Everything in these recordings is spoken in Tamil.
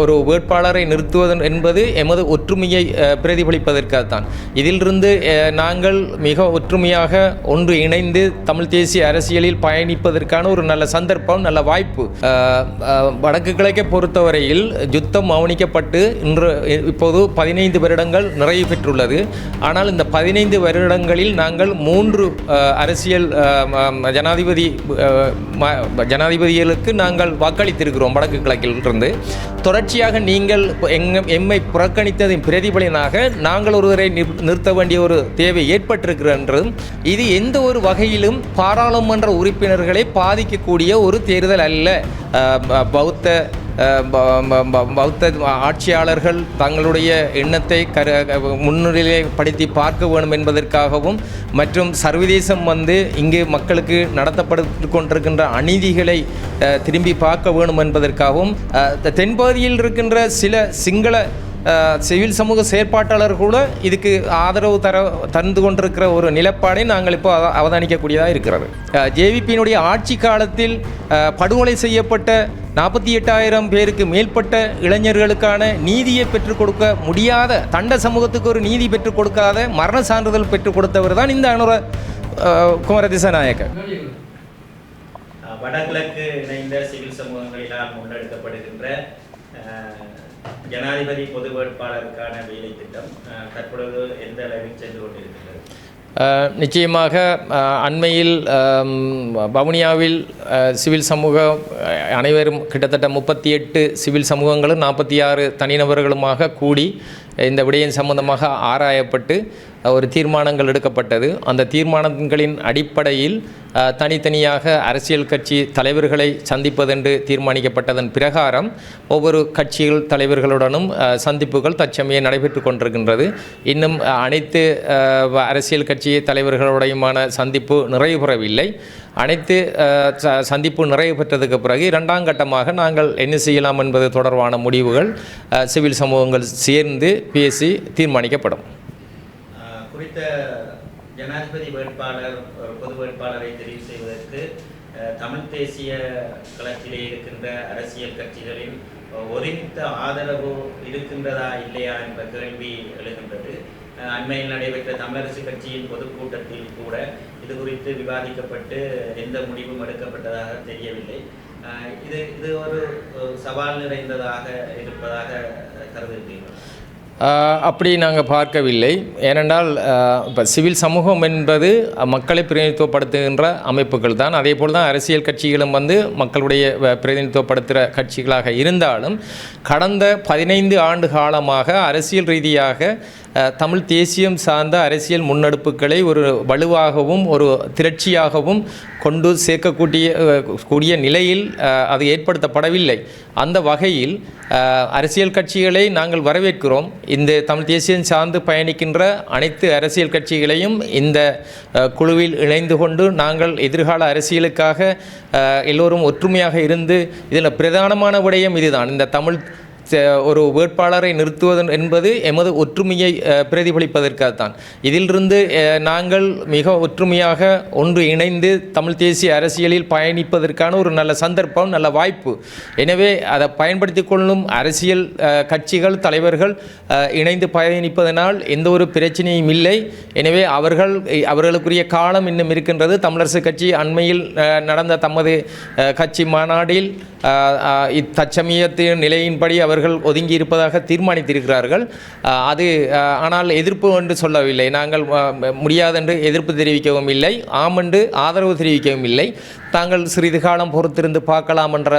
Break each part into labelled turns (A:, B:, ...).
A: ஒரு வேட்பாளரை நிறுத்துவது என்பது எமது ஒற்றுமையை பிரதிபலிப்பதற்காகத்தான். இதிலிருந்து நாங்கள் மிக ஒற்றுமையாக ஒன்று இணைந்து தமிழ் தேசிய அரசியலில் பயணிப்பதற்கான ஒரு நல்ல சந்தர்ப்பம் நல்ல வாய்ப்பு. வடக்கு கிழக்கை பொறுத்தவரையில் யுத்தம் மௌனிக்கப்பட்டு இன்று இப்போது பதினைந்து வருடங்கள் நிறைவு பெற்றுள்ளது. ஆனால் இந்த பதினைந்து வருடங்களில் நாங்கள் மூன்று அரசியல் ஜனாதிபதி ஜனாதிபதிகளுக்கு நாங்கள் வாக்களித்திருக்கிறோம் வடக்கு கிழக்கில் இருந்து தொடர்ச்சியாக நீங்கள் எங்க எம்மை புறக்கணித்ததின் பிரதிபலனாக நாங்கள் ஒருவரை நிறுத்த வேண்டிய ஒரு தேவை ஏற்பட்டிருக்கிறன்றும் இது எந்த ஒரு வகையிலும் பாராளுமன்ற உறுப்பினர்களை பாதிக்கக்கூடிய ஒரு தேர்தல் அல்ல. பௌத்த பௌத்த ஆட்சியாளர்கள் தங்களுடைய எண்ணத்தை கரு முன்னிலைப்படுத்தி பார்க்க வேண்டும் என்பதற்காகவும் மற்றும் சர்வதேசம் வந்து இங்கு மக்களுக்கு நடத்தப்பட்டு கொண்டிருக்கின்ற அநீதிகளை திரும்பி பார்க்க வேண்டும் என்பதற்காகவும் தென்பகுதியில் இருக்கின்ற சில சிங்கள சிவில் சமூக செயற்பாட்டாளர் கூட இதுக்கு ஆதரவு தர தந்து கொண்டிருக்கிற ஒரு நிலப்பாடை நாங்கள் இப்போ அவதானிக்கக்கூடியதாக இருக்கிறது. ஜேவிபியினுடைய ஆட்சி காலத்தில் படுகொலை செய்யப்பட்ட நாற்பத்தி எட்டாயிரம் பேருக்கு மேற்பட்ட இளைஞர்களுக்கான நீதியை பெற்றுக் கொடுக்க முடியாத தண்ட சமூகத்துக்கு ஒரு நீதி பெற்றுக் கொடுக்காத மரண சான்றிதழ் பெற்றுக் கொடுத்தவர் தான் இந்த அனுர குமரதிசநாயக்கர்.
B: வடகிழக்கு இணைந்த சிவில் சமூகங்களினால் முன்னெடுக்கப்படுகின்ற ஜனாதிபதி பொது வேட்பாளருக்கான வேலை திட்டம் தற்பொழுது எந்த அளவில் சென்று கொண்டிருக்கிறது
A: நிச்சயமாக அண்மையில் வவுனியாவில் சிவில் சமூக அனைவரும் கிட்டத்தட்ட முப்பத்தி எட்டு சிவில் சமூகங்களும் நாற்பத்தி ஆறு தனிநபர்களுமாக கூடி இந்த விடயம் சம்பந்தமாக ஆராயப்பட்டு ஒரு தீர்மானங்கள் எடுக்கப்பட்டது. அந்த தீர்மானங்களின் அடிப்படையில் தனித்தனியாக அரசியல் கட்சி தலைவர்களை சந்திப்பதென்று தீர்மானிக்கப்பட்டதன் பிரகாரம் ஒவ்வொரு கட்சிகள் தலைவர்களுடனும் சந்திப்புகள் தற்சமயம் நடைபெற்று கொண்டிருக்கின்றது. இன்னும் அனைத்து அரசியல் கட்சி தலைவர்களுடையுமான சந்திப்பு நிறைவு பெறவில்லை அனைத்து சந்திப்பு நிறைவு பெற்றதுக்கு பிறகு இரண்டாம் கட்டமாக நாங்கள் என்ன செய்யலாம் என்பது தொடர்பான முடிவுகள் சிவில் சமூகங்கள் சேர்ந்து பேசி தீர்மானிக்கப்படும்.
B: குறித்த ஜனாதிபதி வேட்பாளர் பொது வேட்பாளரை தெரிவு செய்வதற்கு தமிழ் தேசிய களத்திலே இருக்கின்ற அரசியல் கட்சிகளின் ஒருமித்த ஆதரவு இருக்கின்றதா இல்லையா என்ற கேள்வி எழுகின்றது. அண்மையில் நடைபெற்ற தமிழரசு கட்சியின் பொதுக்கூட்டத்தில் கூட இது குறித்து விவாதிக்கப்பட்டு எந்த முடிவும் எடுக்கப்பட்டதாக தெரியவில்லை. இது இது ஒரு சவால் நிறைந்ததாக இருப்பதாக கருதுகிறீர்கள்.
A: அப்படி நாங்கள் பார்க்கவில்லை. ஏனென்றால் இப்போ சிவில் சமூகம் என்பது மக்களை பிரதிநிதித்துவப்படுத்துகின்ற அமைப்புகள் தான். அதே போல் தான் அரசியல் கட்சிகளும் வந்து மக்களுடைய பிரதிநிதித்துவப்படுத்துகிற கட்சிகளாக இருந்தாலும் கடந்த பதினைந்து ஆண்டு காலமாக அரசியல் ரீதியாக தமிழ் தேசியம் சார்ந்த அரசியல் முன்னெடுப்புகளை ஒரு வலுவாகவும் ஒரு திரட்சியாகவும் கொண்டு சேர்க்கக்கூடிய கூடிய நிலையில் அது ஏற்படுத்தப்படவில்லை. அந்த வகையில் அரசியல் கட்சிகளை நாங்கள் வரவேற்கிறோம். இந்த தமிழ் தேசியம் சார்ந்து பயணிக்கின்ற அனைத்து அரசியல் கட்சிகளையும் இந்த குழுவில் இணைந்து கொண்டு நாங்கள் எதிர்கால அரசியலுக்காக எல்லோரும் ஒற்றுமையாக இருந்து இதில் பிரதானமான விடயம் இதுதான். இந்த தமிழ் ஒரு வேட்பாளரை நிறுத்துவது என்பது எமது ஒற்றுமையை பிரதிபலிப்பதற்காகத்தான். இதிலிருந்து நாங்கள் மிக ஒற்றுமையாக ஒன்று இணைந்து தமிழ் தேசிய அரசியலில் பயணிப்பதற்கான ஒரு நல்ல சந்தர்ப்பம் நல்ல வாய்ப்பு. எனவே அதை பயன்படுத்தி கொள்ளும் அரசியல் கட்சிகள் தலைவர்கள் இணைந்து பயணிப்பதனால் எந்த ஒரு பிரச்சனையும் இல்லை. எனவே அவர்கள் அவர்களுக்குரிய காலம் இன்னும் இருக்கின்றது. தமிழரசு கட்சி அண்மையில் நடந்த தமது கட்சி மாநாடில் இத்தச்சமயத்தின் நிலையின்படி அவர்கள் ஒதுங்கி இருப்பதாக தீர்மானித்திருக்கிறார்கள். அது ஆனால் எதிர்ப்பு என்று சொல்லவில்லை. நாங்கள் முடியாதென்று எதிர்ப்பு தெரிவிக்கவும் இல்லை. ஆம் என்று ஆதரவு தெரிவிக்கவும் இல்லை. தாங்கள் சிறிது காலம் பொறுத்திருந்து பார்க்கலாம் என்ற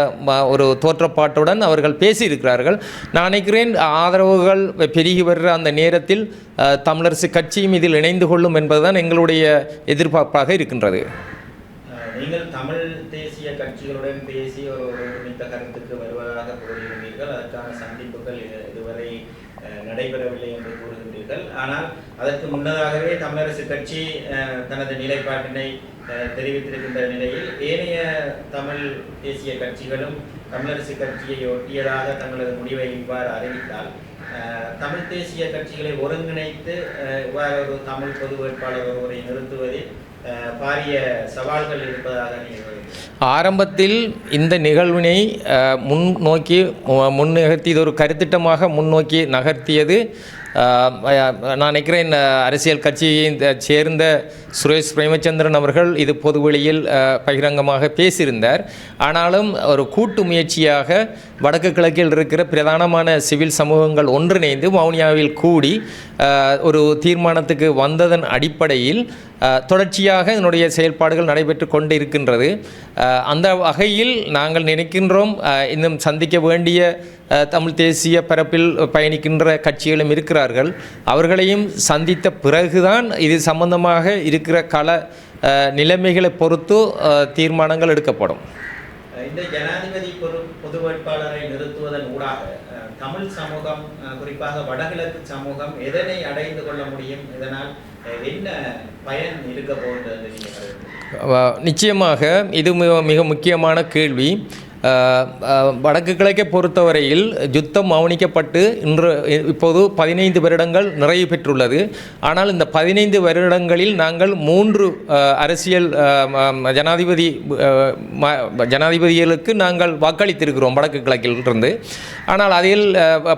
A: ஒரு தோற்றப்பாட்டுடன் அவர்கள் பேசியிருக்கிறார்கள். நான் நினைக்கிறேன் ஆதரவுகள் பெருகி வருகிற அந்த நேரத்தில் தமிழரசு கட்சியும் இதில் இணைந்து கொள்ளும் என்பதுதான் எங்களுடைய எதிர்பார்ப்பாக இருக்கின்றது.
B: நீங்கள் தமிழ் தேசிய கட்சிகளுடன் பேசி ஒரு ஒருமித்த கருத்துக்கு வருவதாக கூறுகின்றீர்கள் அதற்கான சந்திப்புகள் இதுவரை நடைபெறவில்லை என்று கூறுகின்றீர்கள் ஆனால் அதற்கு முன்னதாகவே தமிழரசு கட்சி தனது நிலைப்பாட்டினை தெரிவித்திருக்கின்ற நிலையில் ஏனைய தமிழ் தேசிய கட்சிகளும் தமிழரசு கட்சியை ஒட்டியதாக தங்களது முடிவை இவ்வாறு அறிவித்தால் தமிழ் தேசிய கட்சிகளை ஒருங்கிணைத்து இவ்வாறு ஒரு தமிழ் பொது வேட்பாளர் ஒருவரை நிறுத்துவதில் பாரிய சவால்கள் இருப்பதாக நீங்கள்
A: ஆரம்பத்தில் இந்த நிகழ்வினை முன் நோக்கி முன் முன்னகர்த்தி இது ஒரு கருத்திட்டமாக முன்னோக்கி நகர்த்தியது நான் நினைக்கிறேன் அரசியல் கட்சியை சேர்ந்த சுரேஷ் பிரேமச்சந்திரன் அவர்கள் இது பொதுவெளியில் பகிரங்கமாக பேசியிருந்தார். ஆனாலும் ஒரு கூட்டு முயற்சியாக வடக்கு கிழக்கில் இருக்கிற பிரதானமான சிவில் சமூகங்கள் ஒன்றிணைந்து வவுனியாவில் கூடி ஒரு தீர்மானத்துக்கு வந்ததன் அடிப்படையில் தொடர்ச்சியாக இதனுடைய செயல்பாடுகள் நடைபெற்று கொண்டு இருக்கின்றது அந்த வகையில் நாங்கள் நினைக்கின்றோம் இன்னும் சந்திக்க வேண்டிய தமிழ் தேசிய பரப்பில் பயணிக்கின்ற கட்சிகளும் இருக்கிறார்கள். அவர்களையும் சந்தித்த பிறகுதான் இது சம்பந்தமாக இருக்கிற கள நிலைமைகளை பொறுத்து தீர்மானங்கள் எடுக்கப்படும்.
B: இந்த ஜனாதிபதி பொது வேட்பாளரை நிறுத்துவதன் ஊடாக தமிழ் சமூகம் குறிப்பாக வடகிழக்கு சமூகம் எதனை அடைந்து கொள்ள முடியும்? இதனால்
A: நிச்சயமாக இது மிக மிக முக்கியமான கேள்வி. வடக்கு கிழக்கை பொறுத்தவரையில் யுத்தம் மௌனிக்கப்பட்டு இன்று இப்போது பதினைந்து வருடங்கள் நிறைவு பெற்றுள்ளது. ஆனால் இந்த பதினைந்து வருடங்களில் நாங்கள் மூன்று அரசியல் ஜனாதிபதி ஜனாதிபதிகளுக்கு நாங்கள் வாக்களித்திருக்கிறோம் வடக்கு கிழக்கில் இருந்து ஆனால் அதில்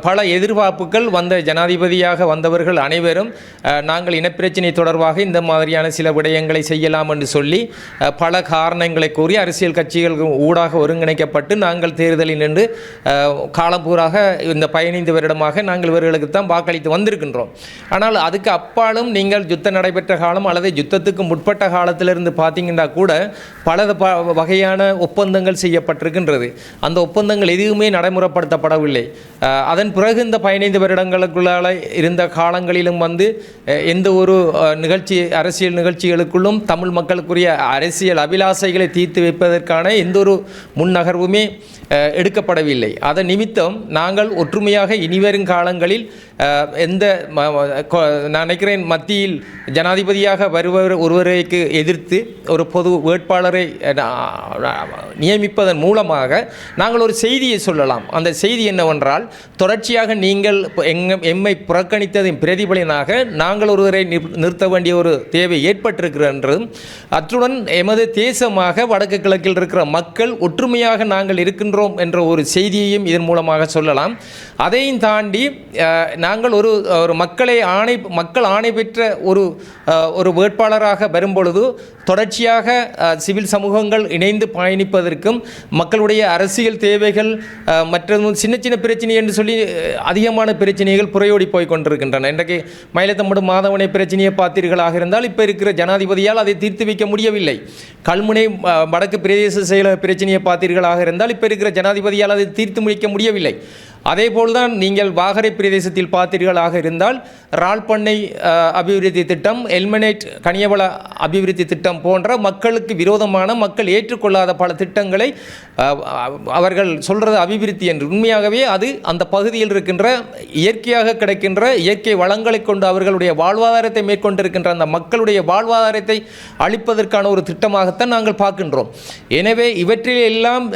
A: பல எதிர்பார்ப்புகள் வந்த ஜனாதிபதியாக வந்தவர்கள் அனைவரும் நாங்கள் இனப்பிரச்சினை தொடர்பாக இந்த மாதிரியான சில விடயங்களை செய்யலாம் என்று சொல்லி பல காரணங்களை கூறி அரசியல் கட்சிகள் ஊடாக ஒருங்கிணைக்க செய்யப்பட்டு நாங்கள் தேர்தலில் நின்று காலப்பூராக இந்த பதினைந்து வருடமாக நாங்கள் இவர்களுக்கு தான் வாக்களித்து வந்திருக்கின்றோம். ஆனால் அதுக்கு அப்பாலும் நீங்கள் யுத்தம் நடைபெற்ற காலம் அல்லது யுத்தத்துக்கு முற்பட்ட காலத்திலிருந்து பார்த்தீங்கன்னா கூட பல ப- வகையான ஒப்பந்தங்கள் செய்யப்பட்டிருக்கின்றது. அந்த ஒப்பந்தங்கள் எதுவுமே நடைமுறைப்படுத்தப்படவில்லை. அதன் பிறகு இந்த பதினைந்து வருடங்களுக்குள்ளால இருந்த காலங்களிலும் வந்து எந்த ஒரு நிகழ்ச்சி அரசியல் நிகழ்ச்சிகளுக்குள்ளும் தமிழ் மக்களுக்குரிய அரசியல் அபிலாசைகளை தீர்த்து வைப்பதற்கான எந்த ஒரு முன்னகர்வுமே எடுக்கப்படவில்லை. அதன் நிமித்தம் நாங்கள் ஒற்றுமையாக இனிவரும் காலங்களில் எந்த நான் நினைக்கிறேன் மத்தியில் ஜனாதிபதியாக வருபவர் ஒருவரைக்கு எதிர்த்து ஒரு பொது வேட்பாளரை நியமிப்பதன் மூலமாக நாங்கள் ஒரு செய்தியை சொல்லலாம். அந்த செய்தி என்னவென்றால் தொடர்ச்சியாக நீங்கள் எங்க எம்மை புறக்கணித்ததின் பிரதிபலனாக நாங்கள் ஒருவரை நிறுத்த வேண்டிய ஒரு தேவை ஏற்பட்டிருக்கிறதும் அத்துடன் எமது தேசமாக வடக்கு கிழக்கில் இருக்கிற மக்கள் ஒற்றுமையாக நாங்கள் இருக்கின்றோம் என்ற ஒரு செய்தியையும் இதன் மூலமாக சொல்லலாம். அதையும் தாண்டி நாங்கள் ஒரு ஒரு மக்களை ஆணை மக்கள் ஆணை பெற்ற ஒரு ஒரு வேட்பாளராக வரும்பொழுது தொடர்ச்சியாக சிவில் சமூகங்கள் இணைந்து பயணிப்பதற்கும் மக்களுடைய அரசியல் தேவைகள் மற்றும் மற்றதும் சின்ன சின்ன பிரச்சனை என்று சொல்லி அதிகமான பிரச்சனைகள் புறையோடி போய் கொண்டிருக்கின்றன. இன்றைக்கு மயிலத்தம்படு மாதவனை பிரச்சனையை பார்த்தீர்களாக இருந்தால் இப்போ இருக்கிற ஜனாதிபதியால் அதை தீர்த்து வைக்க முடியவில்லை. கல்முனை வடக்கு பிரதேச செயல பிரச்சனையை பார்த்தீர்களாக இருந்தால் இப்போ இருக்கிற ஜனாதிபதியால் அதை தீர்த்து முடிக்க முடியவில்லை. அதேபோல்தான் நீங்கள் வாகரை பிரதேசத்தில் பார்த்தீர்களாக இருந்தால் ரால்பண்ணை அபிவிருத்தி திட்டம் எல்மனேட் கனியவள அபிவிருத்தி திட்டம் போன்ற மக்களுக்கு விரோதமான மக்கள் ஏற்றுக்கொள்ளாத பல திட்டங்களை அவர்கள் சொல்கிறது அபிவிருத்தி என்று. உண்மையாகவே அது அந்த பகுதியில் இருக்கின்ற இயற்கையாக கிடைக்கின்ற இயற்கை வளங்களை கொண்டு அவர்களுடைய வாழ்வாதாரத்தை மேற்கொண்டிருக்கின்ற அந்த மக்களுடைய வாழ்வாதாரத்தை அளிப்பதற்கான ஒரு திட்டமாகத்தான் நாங்கள் பார்க்கின்றோம். எனவே இவற்றில் எல்லாம்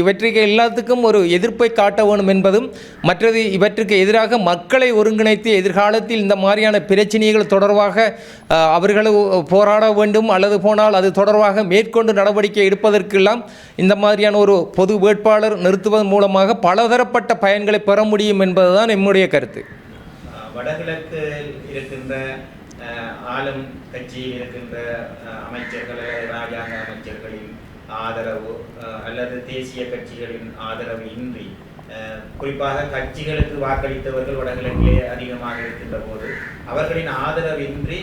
A: இவற்றில் எல்லாத்துக்கும் ஒரு எதிர்ப்பை காட்ட என்பதும் மற்றது இவற்றுக்கு எதிராக மக்களை ஒருங்கிணைத்து எதிர்காலத்தில் இந்த மாதிரியான பிரச்சனைகள் தொடர்பாக அவர்களை அவர்கள் போராட வேண்டும் அல்லது போனால் அது தொடர்பாக மேற்கொண்டு நடவடிக்கை எடுப்பதற்கெல்லாம் இந்த மாதிரியான ஒரு பொது வேட்பாளர் நிறுத்துவதன் மூலமாக பலதரப்பட்ட பயன்களை பெற முடியும் என்பதுதான் நம்முடைய கருத்து.
B: வடகிழக்கு இருக்கின்ற ஆளும் கட்சியில் இருக்கின்ற அமைச்சர்கள் ராஜாங்க அமைச்சர்களின் ஆதரவு அல்லது தேசிய கட்சிகளின் ஆதரவு இன்றி குறிப்பாக கட்சிகளுக்கு வாக்களித்தவர்கள் வடகிழக்கிலே அதிகமாக இருக்கின்ற போது அவர்களின் ஆதரவின்றி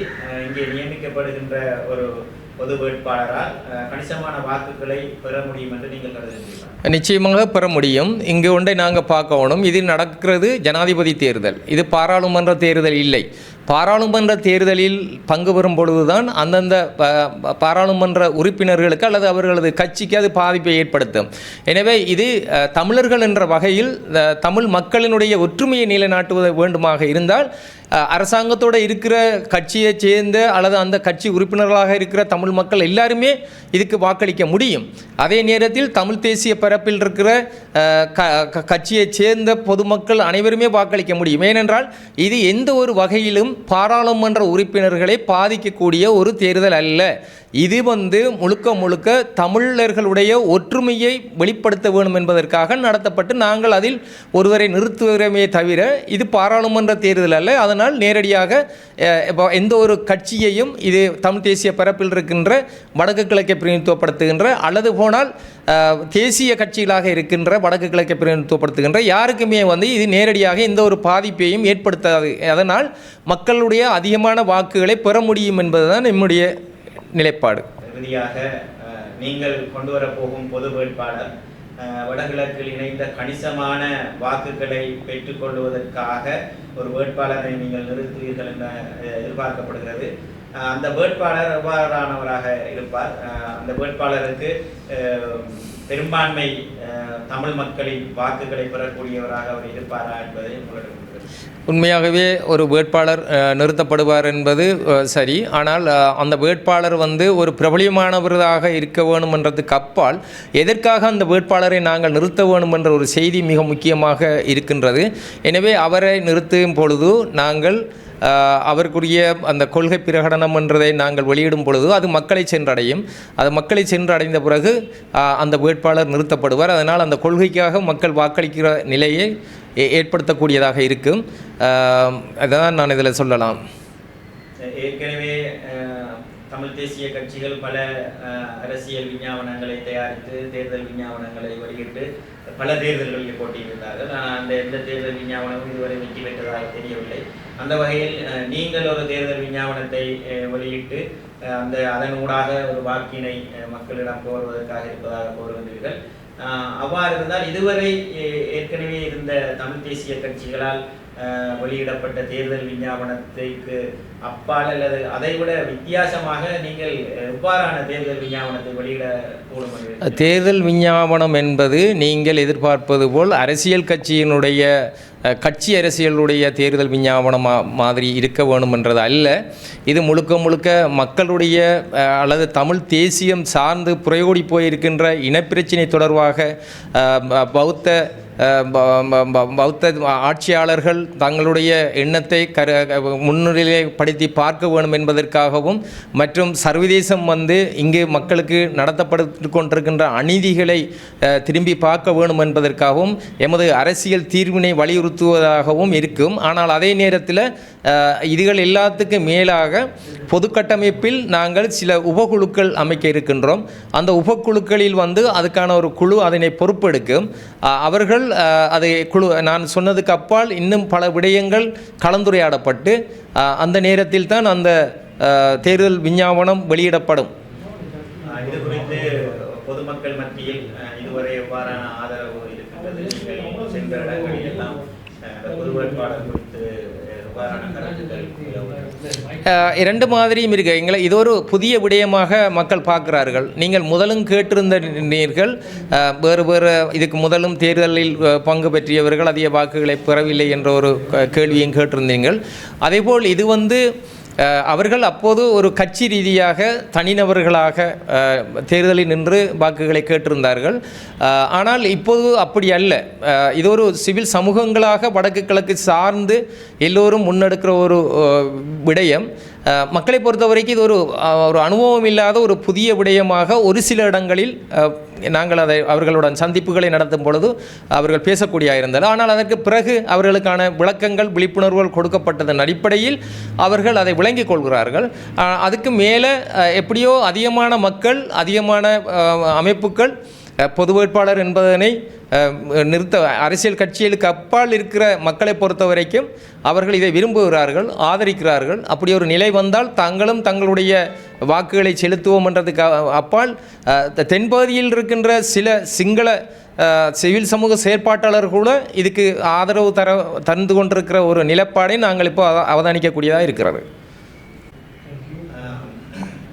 B: இங்கே நியமிக்கப்படுகின்ற ஒரு பொது வேட்பாளரால் கணிசமான வாக்குகளை பெற முடியும் என்று நீங்கள் கருதுகிறீர்கள்
A: நிச்சயமாக பெற முடியும். இங்கு ஒன்றை நாங்கள் பார்க்கணும் இது நடக்கிறது ஜனாதிபதி தேர்தல். இது பாராளுமன்ற தேர்தல் இல்லை. பாராளுமன்ற தேர்தலில் பங்கு பெறும் பொழுதுதான் அந்தந்த ப- பாராளுமன்ற உறுப்பினர்களுக்கு அல்லது அவர்களது கட்சிக்கு அது பாதிப்பை ஏற்படுத்தும். எனவே இது தமிழர்கள் என்ற வகையில் தமிழ் மக்களினுடைய ஒற்றுமையை நிலைநாட்டுவது வேண்டுமாக இருந்தால் அரசாங்கத்தோடு இருக்கிற கட்சியை சேர்ந்த அல்லது அந்த கட்சி உறுப்பினர்களாக இருக்கிற தமிழ் மக்கள் எல்லாருமே இதுக்கு வாக்களிக்க முடியும். அதே நேரத்தில் தமிழ் தேசிய பரப்பில் இருக்கிற க- கட்சியை சேர்ந்த பொதுமக்கள் அனைவருமே வாக்களிக்க முடியும். ஏனென்றால் இது எந்த ஒரு வகையிலும் பாராளுமன்ற உறுப்பினர்களை பாதிக்கக்கூடிய ஒரு தேர்தல் அல்ல. இது வந்து முழுக்க முழுக்க தமிழர்களுடைய ஒற்றுமையை வெளிப்படுத்த வேண்டும் என்பதற்காக நடத்தப்பட்டு நாங்கள் அதில் ஒருவரை நிறுத்துகிறோமே தவிர இது பாராளுமன்ற தேர்தல் அல்ல. அதனால் நேரடியாக இப்போ எந்த ஒரு கட்சியையும் இது தமிழ் தேசிய பரப்பில் இருக்கின்ற வடக்கு கிழக்கை பிரதிநிதித்துவப்படுத்துகின்ற அல்லது போனால் தேசிய கட்சிகளாக இருக்கின்ற வடக்கு கிழக்கை பிரதிநிதித்துவப்படுத்துகின்ற யாருக்குமே வந்து இது நேரடியாக எந்த ஒரு பாதிப்பையும் ஏற்படுத்தாது. அதனால் மக்களுடைய அதிகமான வாக்குகளை பெற முடியும் என்பதுதான் நம்முடைய நிலைப்பாடு.
B: இறுதியாக நீங்கள் கொண்டு வரப்போகும் பொது வேட்பாளர் வடகிழக்கில் இணைந்த கணிசமான வாக்குகளை பெற்றுக்கொள்வதற்காக ஒரு வேட்பாளரை நீங்கள் நிறுத்துவீர்கள் என அஹ், எதிர்பார்க்கப்படுகிறது. அந்த வேட்பாளர் எவ்வாறானவராக இருப்பார்? அஹ், அந்த வேட்பாளருக்கு பெரும்பான்மை அஹ், தமிழ் மக்களின் வாக்குகளை பெறக்கூடியவராக அவர் இருப்பாரா என்பதை உங்களிடம்
A: உண்மையாகவே ஒரு வேட்பாளர் நிறுத்தப்படுவார் என்பது சரி. ஆனால் அந்த வேட்பாளர் வந்து ஒரு பிரபலியமானவராக இருக்க வேணும் என்றதுக்கு அப்பால் எதற்காக அந்த வேட்பாளரை நாங்கள் நிறுத்த வேணும் என்ற ஒரு செய்தி மிக முக்கியமாக இருக்கின்றது. எனவே அவரை நிறுத்தும் பொழுது நாங்கள் அவருக்குரிய அந்த கொள்கை பிரகடனம் என்றதை நாங்கள் வெளியிடும் பொழுது அது மக்களை சென்றடையும். அது மக்களை சென்றடைந்த பிறகு அந்த வேட்பாளர் நிறுத்தப்படுவார். அதனால் அந்த கொள்கைக்காக மக்கள் வாக்களிக்கிற நிலையை ஏற்படுத்தக்கூடியதாக இருக்கும். அதான் நான் இதில் சொல்லலாம்.
B: ஏற்கனவே தமிழ் தேசிய கட்சிகள் பல அரசியல் விஞ்ஞாபனங்களை தயாரித்து தேர்தல் விஞ்ஞாபனங்களை வெளியிட்டு பல தேர்தல்களில் போட்டியிட்டார்கள் ஆனால் அந்த எந்த தேர்தல் விஞ்ஞாபனமும் இதுவரை வெற்றி பெற்றதாக தெரியவில்லை. அந்த வகையில் நீங்கள் ஒரு தேர்தல் விஞ்ஞாபனத்தை வெளியிட்டு அந்த அதன் ஊடாக ஒரு வாக்கினை மக்களிடம் கோருவதற்காக இருப்பதாக கோருகின்றீர்கள் அவ்வாறு இருந்தால் இதுவரை ஏற்கனவே இருந்த தமிழ் தேசிய கட்சிகளால் வெளியிடப்பட்ட தேர்தல் விஞ்ஞாபனத்திற்கு அப்பால் அல்லது அதைவிட வித்தியாசமாக நீங்கள் எவ்வாறான தேர்தல் விஞ்ஞாபனத்தை வெளியிட
A: தேர்தல் விஞ்ஞாபனம் என்பது நீங்கள் எதிர்பார்ப்பது போல் அரசியல் கட்சியினுடைய கட்சி அரசியலுடைய தேர்தல் விஞ்ஞாபனம் மாதிரி இருக்க வேணும் என்றது அல்ல. இது முழுக்க முழுக்க மக்களுடைய அல்லது தமிழ் தேசியம் சார்ந்து புறையோடி போயிருக்கின்ற இனப்பிரச்சினை தொடர்பாக பௌத்த பௌத்த ஆட்சியாளர்கள் தங்களுடைய எண்ணத்தை கரு முன்னிலைப்படுத்தி பார்க்க வேண்டும் என்பதற்காகவும் மற்றும் சர்வதேசம் வந்து இங்கு மக்களுக்கு நடத்தப்பட்டு கொண்டிருக்கின்ற அநீதிகளை திரும்பி பார்க்க வேண்டும் என்பதற்காகவும் எமது அரசியல் தீர்வினை வலியுறுத்துவதாகவும் இருக்கும். ஆனால் அதே நேரத்தில் இதுகள் எல்லாத்துக்கும் மேலாக பொது கட்டமைப்பில் நாங்கள் சில உபகுழுக்கள் அமைக்க இருக்கின்றோம். அந்த உபக்குழுக்களில் வந்து அதுக்கான ஒரு குழு அதனை பொறுப்பெடுக்கும். அவர்கள் அதை குழு நான் சொன்னதுக்கு அப்பால் இன்னும் பல விடயங்கள் கலந்துரையாடப்பட்டு அந்த நேரத்தில் தான் அந்த தேர்தல் விஞ்ஞாபனம் வெளியிடப்படும்.
B: இது குறித்து பொதுமக்கள் மத்தியில் இதுவரை எவ்வாறான ஆதரவு இருக்கின்றது? நீங்கள் சென்ற இடங்களில் எல்லாம் பொது வேட்பாளர் குறித்து எவ்வாறான கருத்துக்கள்
A: இரண்டு மாதிரியும் இருக்கு. எங்களை இது ஒரு புதிய விடயமாக மக்கள் பார்க்கிறார்கள். நீங்கள் முதலும் கேட்டிருந்தீர்கள் அஹ், வேறு வேறு இதுக்கு முதலும் தேர்தலில் பங்கு பெற்றியவர்கள் அதிக வாக்குகளை பெறவில்லை என்ற ஒரு க- கேள்வியும் கேட்டிருந்தீர்கள். அதேபோல் இது வந்து அவர்கள் அப்போது ஒரு கட்சி ரீதியாக தனிநபர்களாக தேர்தலில் நின்று வாக்குகளை கேட்டிருந்தார்கள். ஆனால் இப்போது அப்படி அல்ல. இது ஒரு சிவில் சமூகங்களாக வடக்கு கிழக்கு சார்ந்து எல்லோரும் முன்னெடுக்கிற ஒரு விடயம். மக்களை பொறுத்த வரைக்கும் இது ஒரு ஒரு அனுபவம் இல்லாத ஒரு புதிய விடயமாக ஒரு சில இடங்களில் நாங்கள் அதை அவர்களுடன் சந்திப்புகளை நடத்தும் பொழுது அவர்கள் பேசக்கூடிய இருந்தது ஆனால் அதற்கு பிறகு அவர்களுக்கான விளக்கங்கள் விழிப்புணர்வுகள் கொடுக்கப்பட்டதன் அடிப்படையில் அவர்கள் அதை விளங்கிக் கொள்கிறார்கள். அதுக்கு மேலே எப்படியோ அதிகமான மக்கள் அதிகமான அமைப்புகள் பொது வேட்பாளர் என்பதனை நிறுத்த அரசியல் கட்சிகளுக்கு அப்பால் இருக்கிற மக்களை பொறுத்த வரைக்கும் அவர்கள் இதை விரும்புகிறார்கள் ஆதரிக்கிறார்கள். அப்படி ஒரு நிலை வந்தால் தாங்களும் தங்களுடைய வாக்குகளை செலுத்துவோம் என்றதுக்கு அப்பால் தென்பகுதியில் இருக்கின்ற சில சிங்கள சிவில் சமூக செயற்பாட்டாளர் கூட இதுக்கு ஆதரவு தர தந்து கொண்டிருக்கிற ஒரு நிலப்பாடை நாங்கள் இப்போ அவதானிக்கக்கூடியதாக இருக்கிறது.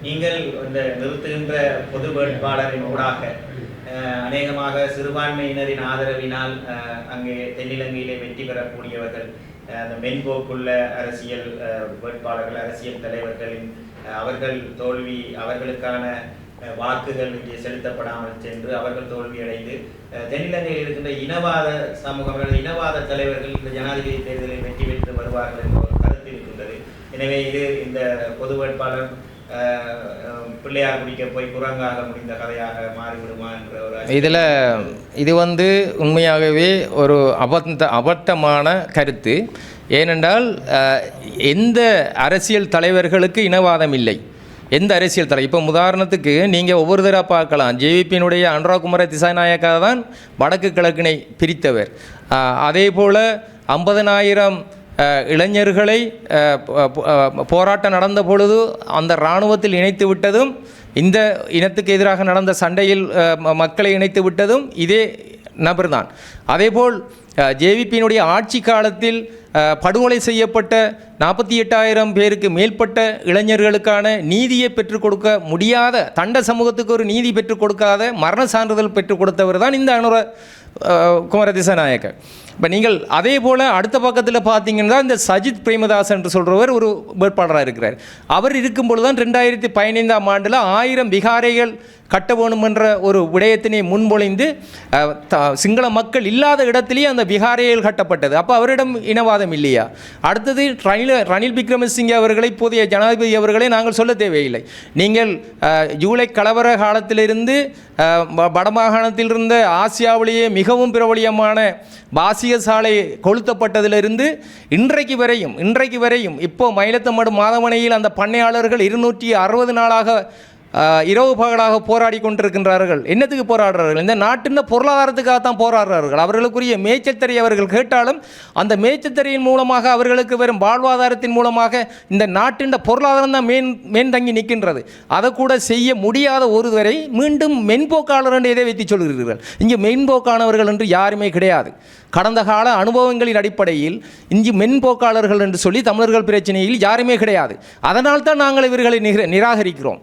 B: நீங்கள் இந்த நிறுத்துகின்ற பொது வேட்பாளரின் ஊடாக அநேகமாக சிறுபான்மையினரின் ஆதரவினால் அங்கே தென்னிலங்கையிலே வெற்றி பெறக்கூடியவர்கள் அந்த மென்போக்குள்ள அரசியல் வேட்பாளர்கள் அரசியல் தலைவர்களின் அவர்கள் தோல்வி அவர்களுக்கான வாக்குகள் இங்கே செலுத்தப்படாமல் சென்று அவர்கள் தோல்வியடைந்து தென்னிலங்கையில் இருக்கின்ற இனவாத சமூகங்கள் இனவாத தலைவர்கள் இந்த ஜனாதிபதி தேர்தலில் வெற்றி பெற்று வருவார்கள் என்ற ஒரு கருத்து இருக்கின்றது. எனவே இது இந்த பொது வேட்பாளர் பிள்ளையார் குடிக்க போய் குரங்காக முடிந்த கதையாக மாறிவிடுமா என்ற ஒரு
A: இதில் இது வந்து உண்மையாகவே ஒரு அபத்த அபத்தமான கருத்து. ஏனென்றால் எந்த அரசியல் தலைவர்களுக்கு இனவாதம் இல்லை. எந்த அரசியல் தலை இப்போ உதாரணத்துக்கு நீங்கள் ஒவ்வொரு தடவை பார்க்கலாம். ஜேவிபியினுடைய அனுராகுமார திசாநாயக்கா தான் வடக்கு கிழக்கினை பிரித்தவர். அதே போல் ஐம்பதனாயிரம் இளைஞர்களை போராட்டம் நடந்த பொழுது அந்த இராணுவத்தில் இணைத்து விட்டதும் இந்த இனத்துக்கு எதிராக நடந்த சண்டையில் மக்களை இணைத்து விட்டதும் இதே நபர்தான். அதேபோல் ஜேவிபியினுடைய ஆட்சி காலத்தில் படுகொலை செய்யப்பட்ட நாற்பத்தி எட்டாயிரம் பேருக்கு மேற்பட்ட இளைஞர்களுக்கான நீதியை பெற்றுக் கொடுக்க முடியாத தண்ட சமூகத்துக்கு ஒரு நீதி பெற்றுக் கொடுக்காத மரண சான்றிதழ் பெற்றுக் கொடுத்தவர் தான் இந்த அனுர அஹ், இப்போ நீங்கள் அதே போல் அடுத்த பக்கத்தில் பார்த்தீங்கன்னா இந்த சஜித் பிரேமதாஸ் என்று சொல்கிறவர் ஒரு வேட்பாளராக இருக்கிறார். அவர் இருக்கும் பொழுது தான் ரெண்டாயிரத்தி பதினைந்தாம் ஆண்டில் ஆயிரம் விகாரைகள் கட்ட வேணுமென்ற ஒரு விடயத்தினை முன்மொழிந்து த- சிங்கள மக்கள் இல்லாத இடத்திலேயே அந்த விகாரைகள் கட்டப்பட்டது. அப்போ அவரிடம் விவாதம் இல்லையா அடுத்தது ரணில் ரணில் விக்ரமசிங்கே அவர்களை புதிய ஜனாதிபதி அவர்களை நாங்கள் சொல்ல தேவையில்லை. நீங்கள் ஜூலை கலவர காலத்திலிருந்து வ- வடமாகாணத்தில் இருந்த ஆசியாவிலேயே மிகவும் பிரபலியமான பாசிய சாலை கொளுத்தப்பட்டதிலிருந்து இன்றைக்கு வரையும் இன்றைக்கு வரையும் இப்போ மயிலத்தமடு மாதமனையில் அந்த பண்ணையாளர்கள் இருநூற்றி அறுபது நாளாக இரவு பகலாக போராடி கொண்டிருக்கின்றார்கள். என்னத்துக்கு போராடுறார்கள்? இந்த நாட்டின் பொருளாதாரத்துக்காக தான் போராடுறார்கள். அவர்களுக்குரிய மேய்ச்சத்தறி அவர்கள் கேட்டாலும் அந்த மேய்ச்சத்தறியின் மூலமாக அவர்களுக்கு வரும் வாழ்வாதாரத்தின் மூலமாக இந்த நாட்டின் பொருளாதாரம் தான் மேன் மேன்தங்கி நிற்கின்றது. அதை கூட செய்ய முடியாத ஒருவரை மீண்டும் மென்போக்காளர் என்று எதை வைத்து சொல்கிறீர்கள்? இங்கே மென்போக்கானவர்கள் என்று யாருமே கிடையாது. கடந்த கால அனுபவங்களின் அடிப்படையில் இங்கு மென்போக்காளர்கள் என்று சொல்லி தமிழர்கள் பிரச்சனையில் யாருமே கிடையாது. அதனால் தான் நாங்கள் இவர்களை நிராகரிக்கிறோம்.